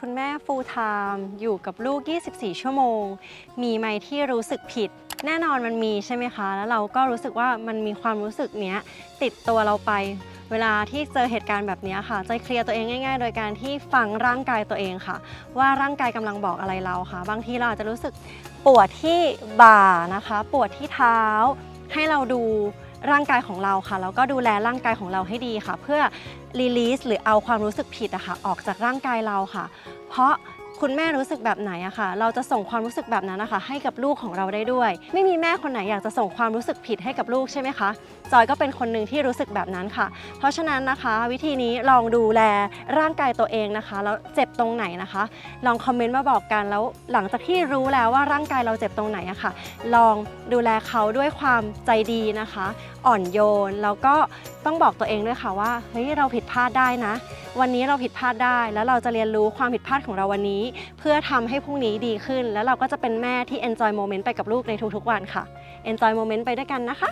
คุณแม่ full time อยู่กับลูก 24 ชั่วโมง มีไหมที่รู้สึกผิด แน่นอนมันมีใช่ไหมคะ แล้วเราก็รู้สึกว่ามันมีความรู้สึกเนี้ยติดตัวเราไป เวลาที่เจอเหตุการณ์แบบนี้ค่ะ จะเคลียร์ตัวเองง่าย ๆ โดยการที่ฟังร่างกายตัวเองค่ะ ว่าร่างกายกำลังบอกอะไรเราค่ะ บางทีเราอาจจะรู้สึกปวดที่บ่านะคะ ปวดที่เท้าให้เราดู ร่างกายของเราค่ะแล้วก็ดูแลร่างกายของเราให้ดีค่ะ เพื่อรีลีสหรือเอาความรู้สึกผิดอะค่ะออกจากร่างกายเราค่ะ เพราะ คุณแม่รู้สึกแบบไหนอะค่ะ เราจะส่งความรู้สึกแบบนั้นนะคะ ให้กับลูกของเราได้ด้วย ไม่มีแม่คนไหนอยากจะส่งความรู้สึกผิดให้กับลูกใช่ไหมคะ จอยก็เป็นคนหนึ่งที่รู้สึกแบบนั้นค่ะ เพราะฉะนั้นนะคะ วิธีนี้ลองดูแลร่างกายตัวเองนะคะ แล้วเจ็บตรงไหนนะคะ ลองคอมเมนต์มาบอกกันแล้วหลังจากที่รู้แล้วว่าร่างกายเราเจ็บตรงไหนอะค่ะ ลองดูแลเขาด้วยความใจดีนะคะ อ่อนโยนแล้วก็ต้องบอกตัวเองด้วยค่ะว่าเฮ้ยเราผิดพลาดได้นะ วันนี้เราผิดพลาดได้ แล้วเราจะเรียนรู้ความผิดพลาดของเราวันนี้ เพื่อทำให้พรุ่งนี้ดีขึ้น แล้วเราก็จะเป็นแม่ที่ enjoy moment ไปกับลูกในทุกๆวันค่ะ enjoy moment ไปด้วยกันนะคะ